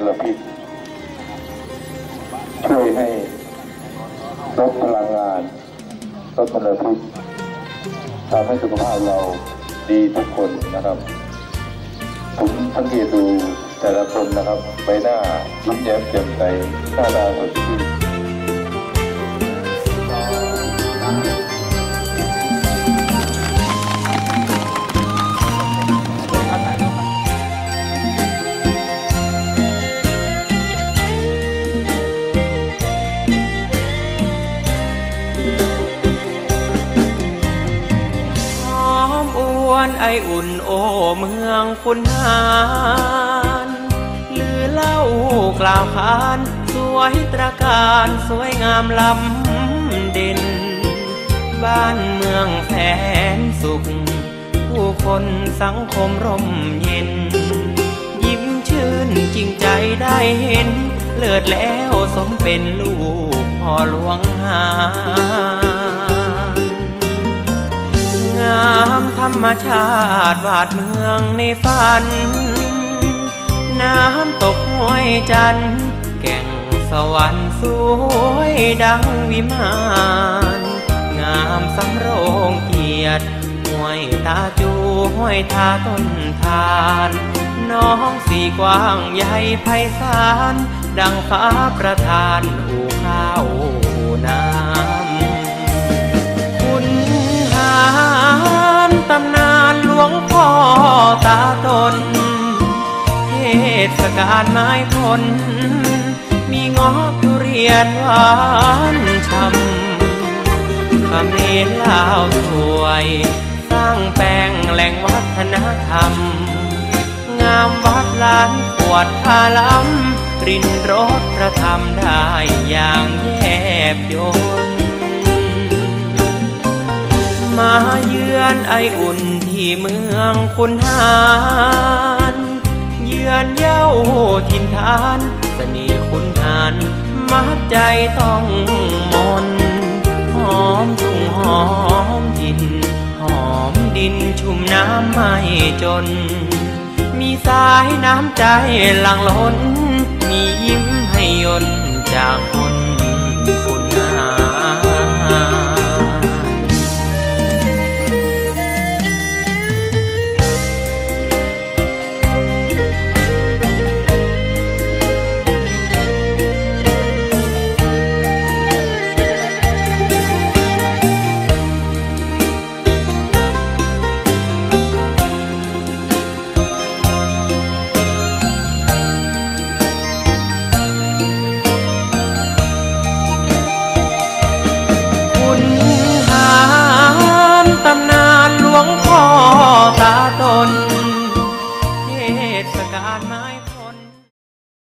ยังลดมลพิษ ช่วยให้ลดพลังงานลดมลพิษทำให้สุขภาพเราดีทุกคนนะครับ ผมสังเกตดูแต่ละคนนะครับใบหน้ายิ้มแย้มแจ่มใสหน้าตาสดชื่น อนไออุ่นโอเมืองคุณหารลือเล่ากล่าวขาน สวยตระการสวยงามล้ำเด่น บ้านเมืองแสนสุข ผู้คนสังคมร่มเย็น ยิ้มชื่นจริงใจได้เห็น เลิศแล้วสมเป็นลูกพ่อหลวงหา มชาติวาดเมืองในฝัน น้ำตกห้วยจันทร์แก่งสวรรค์สวยดังวิมาน งามสำโรงเกียรติห้วยตาจูห้วยทาต้นทาน น้องสีกว้างใหญ่ไพศาล ดังฟ้าประทานอู่ข้าวอู่น้ำ ศกาลไม้ผล มีงอกทุเรียนหวานช่ำขเมรลาวสวย สร้างแปลงแหล่งวัฒนธรรม งามวัดล้านปวดพาล้ำรินรสพระธรรมได้อย่างแยบยนมาเยือนไออุ่นที่เมืองคุณหา อนเย้าทินทานเสน่ห์คุณหานมัดใจต้องมนหอมทุ่งหอมดิน หอมดินชุ่มน้ำไม่จน มีสายน้ำใจหลังล้น มียิ้มให้ยนจากคน